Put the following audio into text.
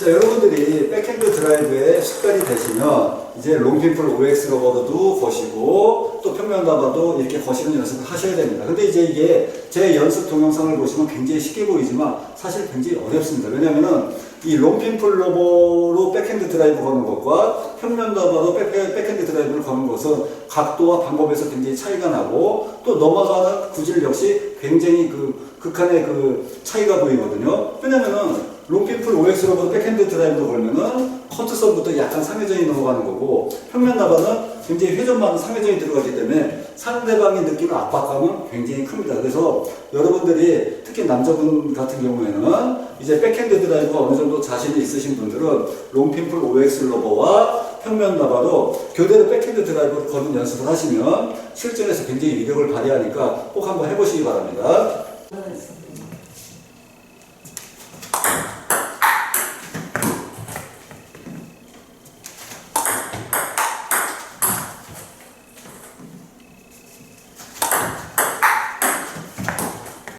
자, 여러분들이 백핸드 드라이브에 숙달이 되시면 이제 롱핀풀 OX 러버도 거시고 또 평면 다바도 이렇게 거시는 연습을 하셔야 됩니다. 근데 이제 이게 제 연습 동영상을 보시면 굉장히 쉽게 보이지만 사실 굉장히 어렵습니다. 왜냐면은 이 롱핀풀 러버로 백핸드 드라이브 거는 것과 평면 다바로 백, 백핸드 드라이브를 거는 것은 각도와 방법에서 굉장히 차이가 나고 또 넘어가는 구질 역시 굉장히 그 극한의 그 차이가 보이거든요. 왜냐면은 롱핀풀 OX로 백핸드 드라이브로 걸면은 커트선부터 약간 상회전이 넘어가는 거고 평면 나바는 굉장히 회전만 상회전이 들어가기 때문에 상대방이 느끼는 압박감은 굉장히 큽니다. 그래서 여러분들이 특히 남자분 같은 경우에는 이제 백핸드 드라이브가 어느 정도 자신이 있으신 분들은 롱핀풀 OX 러버와 평면 나바로 교대로 백핸드 드라이브를 거는 연습을 하시면 실전에서 굉장히 위력을 발휘하니까 꼭 한번 해보시기 바랍니다.